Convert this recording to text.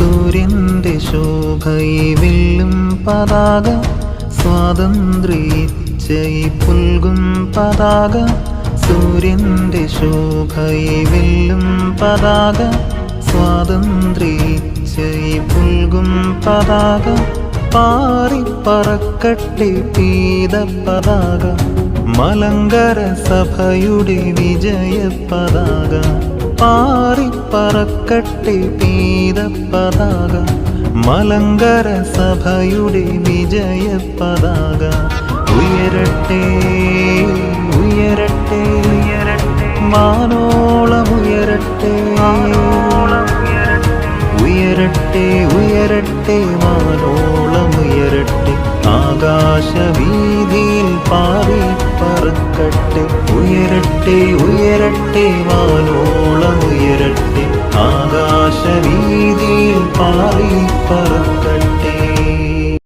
സൂര്യന്റെ ശോഭയെ വെല്ലും പതാക സ്വാതന്ത്ര്യ പുൽകും പതാക സൂര്യന്റെ ശോഭയെ വെല്ലും പതാക സ്വാതന്ത്ര്യ പുൽകും പതാക പാറിപ്പറക്കട്ടെ പീത പതാക മലങ്കര സഭയുടെ വിജയ പതാക പാറിപ്പറക്കട്ടെ പീത പതാക മലങ്കര സഭയുടെ വിജയ പതാക ഉയരട്ടെ ഉയരട്ടെ. ഉയരട്ടെ മാനോളമുയരട്ടെ ഉയരട്ടെ ഉയരട്ടെ. മാനോളമുയരട്ടെ ആകാശവീതിയിൽ പാറി പറക്കട്ടെ. ഉയരട്ടെ ഉയരട്ടെ വാനോളം ഉയരട്ടെ ആകാശവീതിയിൽ പാറി പറക്കട്ടെ